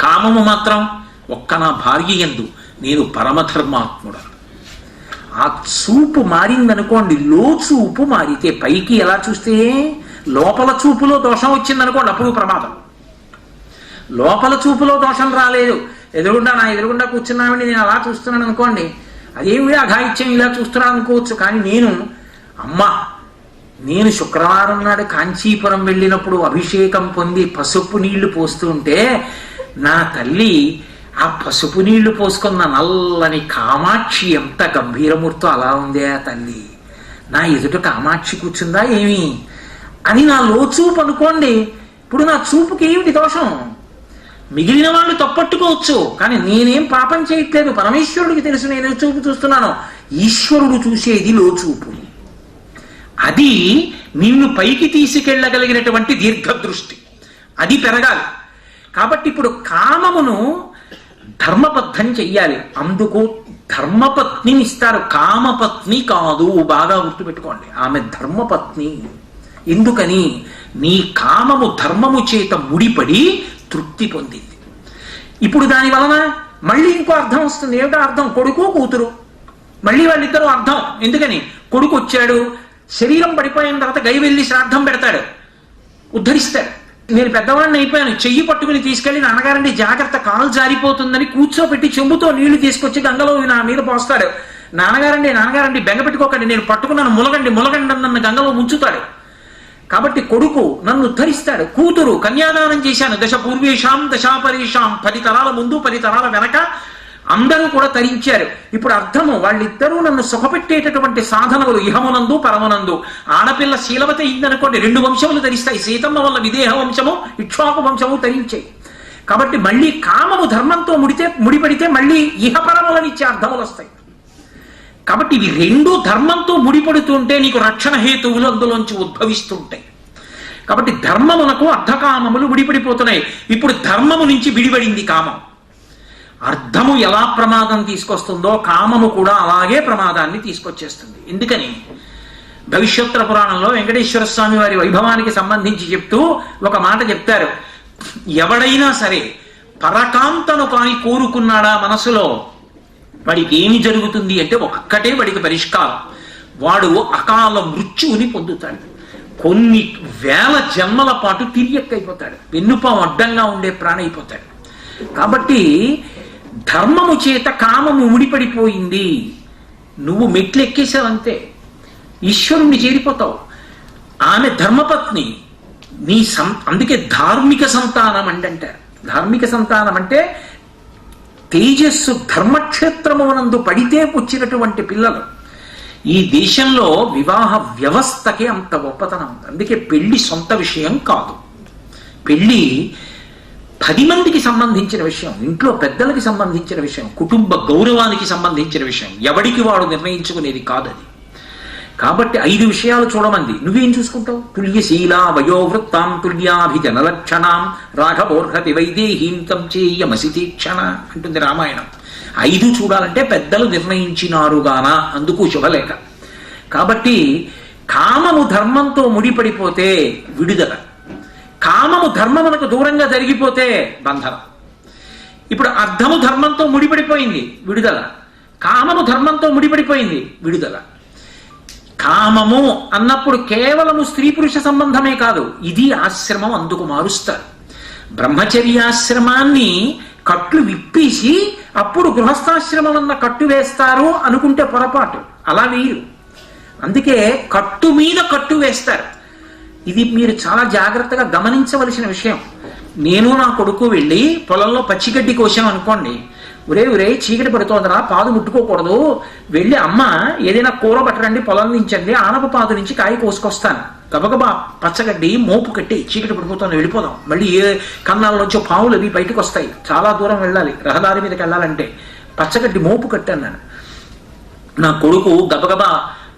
కామము మాత్రం ఒక్క నా భార్య ఎందు నేను పరమధర్మాత్ముడు ఆ చూపు మారిందనుకోండి లో చూపు మారితే పైకి ఎలా చూస్తే? లోపల చూపులో దోషం వచ్చిందనుకోండి అప్పుడు ప్రమాదం. లోపల చూపులో దోషం రాలేదు. ఎదురుగుండా నా ఎదురుగుండా కూర్చున్నామని నేను అలా చూస్తున్నాను అనుకోండి అదేమి అఘాయిత్యం ఇలా చూస్తున్నాను అనుకోవచ్చు. కానీ నేను అమ్మ నేను శుక్రవారం నాడు కాంచీపురం వెళ్ళినప్పుడు అభిషేకం పొంది పసుపు నీళ్ళు పోస్తుంటే నా తల్లి ఆ పసుపు నీళ్ళు పోసుకున్న నల్లని కామాక్షి ఎంత గంభీరమూర్తో అలా ఉందే ఆ తల్లి? నా ఎదుట కామాక్షి కూర్చుందా ఏమి? అని నా లోచూపు అనుకోండి. ఇప్పుడు నా చూపుకి ఏమిటి దోషం? మిగిలిన వాళ్ళు తప్పట్టుకోవచ్చు కానీ నేనేం పాపం చేయట్లేదు. పరమేశ్వరుడికి తెలుసు నేను చూపు చూస్తున్నాను. ఈశ్వరుడు చూసేది లోచూపు. అది నిన్ను పైకి తీసుకెళ్ళగలిగినటువంటి దీర్ఘదృష్టి. అది పెరగాలి. కాబట్టి ఇప్పుడు కామమును ధర్మబద్ధం చెయ్యాలి. అందుకు ధర్మపత్నిని ఇస్తారు. కామపత్ని కాదు. బాగా గుర్తుపెట్టుకోండి. ఆమె ధర్మపత్ని. ఎందుకని? నీ కామము ధర్మము చేత ముడిపడి తృప్తి పొందింది. ఇప్పుడు దాని వలన మళ్ళీ ఇంకో అర్థం వస్తుంది. ఏమిటో అర్థం? కొడుకు కూతురు. మళ్ళీ వాళ్ళిద్దరూ అర్థం. ఎందుకని? కొడుకు వచ్చాడు. శరీరం పడిపోయిన తర్వాత గై వెళ్ళి శ్రాద్ధం పెడతాడు. ఉద్ధరిస్తాడు నేను పెద్దవాడిని అయిపోయాను. చెయ్యి పట్టుకుని తీసుకెళ్ళి నాన్నగారండి జాగ్రత్త కాలు జారిపోతుందని కూర్చోబెట్టి చెంబుతో నీళ్ళు తీసుకొచ్చి గంగలో నా మీద పోస్తాడు. నాన్నగారండి నాన్నగారండి బెంగ పెట్టుకోకండి నేను పట్టుకున్నాను ములగండి ములగండి నన్ను గంగలో ముంచుతాడు కాబట్టి కొడుకు నన్ను ఉద్ధరిస్తాడు. కూతురు కన్యాదానం చేశాను. దశ పూర్వేషాం దశాపరేషాం పది తరాల ముందు పది తరాల వెనక అందరూ కూడా తరించారు. ఇప్పుడు అర్థము వాళ్ళిద్దరూ నన్ను సుఖపెట్టేటటువంటి సాధనలు ఇహమునందు పరమనందు. ఆడపిల్ల శీలవత అయిందనుకోండి రెండు వంశములు తరిస్తాయి సీతమ్మ వల్ల విదేహ వంశము ఇక్ష్వాకు వంశము ధరించాయి. కాబట్టి మళ్ళీ కామము ధర్మంతో ముడితే ముడిపడితే మళ్ళీ ఇహపరములనిచ్చే అర్థములు వస్తాయి కాబట్టి ఇవి రెండు ధర్మంతో ముడిపడుతుంటే నీకు రక్షణ హేతువులు అందులోంచి ఉద్భవిస్తుంటాయి. కాబట్టి ధర్మమునకు అర్ధకామములు విడిపడిపోతున్నాయి ఇప్పుడు ధర్మము నుంచి విడిపడింది కామం. అర్థము ఎలా ప్రమాదం తీసుకొస్తుందో కామము కూడా అలాగే ప్రమాదాన్ని తీసుకొచ్చేస్తుంది. ఎందుకని? భవిష్యోత్తర పురాణంలో వెంకటేశ్వర స్వామి వారి వైభవానికి సంబంధించి చెప్తూ ఒక మాట చెప్తారు. ఎవడైనా సరే పరకాంతను కాని కోరుకున్నాడా మనసులో? వాడికి ఏమి జరుగుతుంది అంటే ఒక్కటే వాడికి పరిష్కారం. వాడు అకాల మృత్యువుని పొందుతాడు. కొన్ని వేల జన్మల పాటు తిరియక్కైపోతాడు వెన్నుపాం అడ్డంగా ఉండే ప్రాణి అయిపోతాడు కాబట్టి ధర్మము చేత కామము ముడిపడిపోయింది. నువ్వు మెట్లు ఎక్కేసావంతే ఈశ్వరుణ్ణి చేరిపోతావు. ఆమె ధర్మపత్ని నీ సం అందుకే ధార్మిక సంతానం అంటే అంటారు ధార్మిక సంతానం అంటే తేజస్సు ధర్మక్షేత్రమునందు పడితే వచ్చినటువంటి పిల్లలు. ఈ దేశంలో వివాహ వ్యవస్థకి అంత గొప్పతనం. అందుకే పెళ్ళి సొంత విషయం కాదు. పెళ్ళి పది మందికి సంబంధించిన విషయం ఇంట్లో పెద్దలకి సంబంధించిన విషయం కుటుంబ గౌరవానికి సంబంధించిన విషయం ఎవడికి వాడు నిర్ణయించుకునేది కాదది. కాబట్టి ఐదు విషయాలు చూడమంది. నువ్వేం చూసుకుంటావు? తుల్యశీల వయోవృత్తాం తుల్యాభిజన లక్షణాం రాఘవోర్హతి వైదేహీం తం చేయమసి తీక్షణ అంటుంది రామాయణం. ఐదు చూడాలంటే పెద్దలు నిర్ణయించినారుగాన అందుకు శుభలేఖ. కాబట్టి కామము ధర్మంతో ముడిపడిపోతే విడుదల. కామము ధర్మమునకు దూరంగా జరిగిపోతే బంధనం ఇప్పుడు అర్థము ధర్మంతో ముడిపడిపోయింది విడుదల. కామము ధర్మంతో ముడిపడిపోయింది విడుదల. కామము అన్నప్పుడు కేవలము స్త్రీ పురుష సంబంధమే కాదు ఇది ఆశ్రమం అందుకు మారుస్తారు. బ్రహ్మచర్యాశ్రమాన్ని కట్లు విప్పేసి అప్పుడు గృహస్థాశ్రమం అన్న కట్టు వేస్తారు అనుకుంటే పొరపాటు. అలా వేయరు. అందుకే కట్టు మీద కట్టు వేస్తారు. ఇది మీరు చాలా జాగ్రత్తగా గమనించవలసిన విషయం. నేను నా కొడుకు వెళ్ళి పొలంలో పచ్చిగడ్డి కోసాం అనుకోండి. ఒరే ఒరే చీకటి పడుతోందిరా పాదు ముట్టుకోకూడదు. వెళ్ళి అమ్మ ఏదైనా కూర పట్టరండి పొలం నుంచండి ఆనప పాదు నుంచి కాయ కోసుకొస్తాను. గబగబా పచ్చగడ్డి మోపు కట్టి చీకటి పడిపోతుంది వెళ్ళిపోదాం. మళ్ళీ ఏ కన్నాల నుంచి పావులు అవి బయటకు వస్తాయి చాలా దూరం వెళ్ళాలి రహదారి మీదకి వెళ్ళాలంటే. పచ్చగడ్డి మోపు కట్టాను నేను నా కొడుకు గబగబా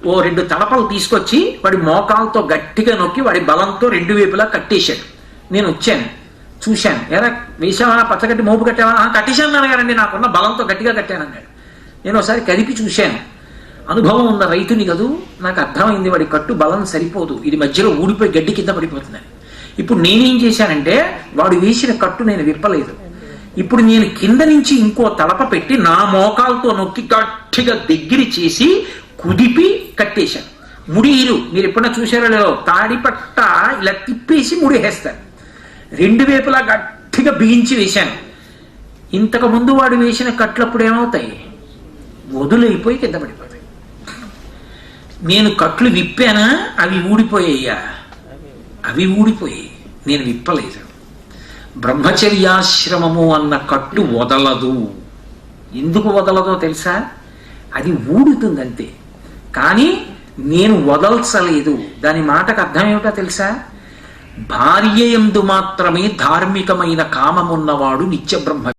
ఓ రెండు తలపలు తీసుకొచ్చి వాడి మోకాలతో గట్టిగా నొక్కి వాడి బలంతో రెండు వైపులా కట్టేశాడు. నేను వచ్చాను. చూశాను. ఎరా వేసావా పచ్చగడ్డి మోపు కట్టావా? కట్టేశాను అనగారండి నాకున్న బలంతో గట్టిగా కట్టాను అన్నాడు. నేను ఒకసారి కదిపి చూశాను. అనుభవం ఉన్న రైతుని కదూ నాకు అర్థమైంది వాడి కట్టు బలం సరిపోదు. ఇది మధ్యలో ఊడిపోయి గడ్డి కింద పడిపోతుందని. ఇప్పుడు నేనేం చేశానంటే వాడు వేసిన కట్టు నేను విప్పలేదు. ఇప్పుడు నేను కింద నుంచి ఇంకో తలప పెట్టి నా మోకాలతో నొక్కి గట్టిగా దగ్గర చేసి కుదిపి కట్టేశారు. ముడిలు మీరు ఎప్పుడైనా చూసారో లేదో తాడి ఇలా తిప్పేసి ముడి వేస్తారు. రెండు వైపులా గట్టిగా బిగించి వేశాను. ఇంతకు ముందు వాడు వేసిన కట్లప్పుడు ఏమవుతాయి? వదులైపోయి కింద పడిపోతాయి. నేను కట్లు విప్పానా? అవి ఊడిపోయాయ్యా అవి ఊడిపోయాయి. నేను విప్పలేదు. బ్రహ్మచర్యాశ్రమము అన్న కట్టు వదలదు. ఎందుకు వదలదో తెలుసా? అది ఊడుతుందంతే. కానీ నేను వదల్చలేదు. దాని మాటకు అర్థం ఏమిటో తెలుసా? భార్య ఎందు మాత్రమే ధార్మికమైన కామమున్నవాడు నిత్య బ్రహ్మ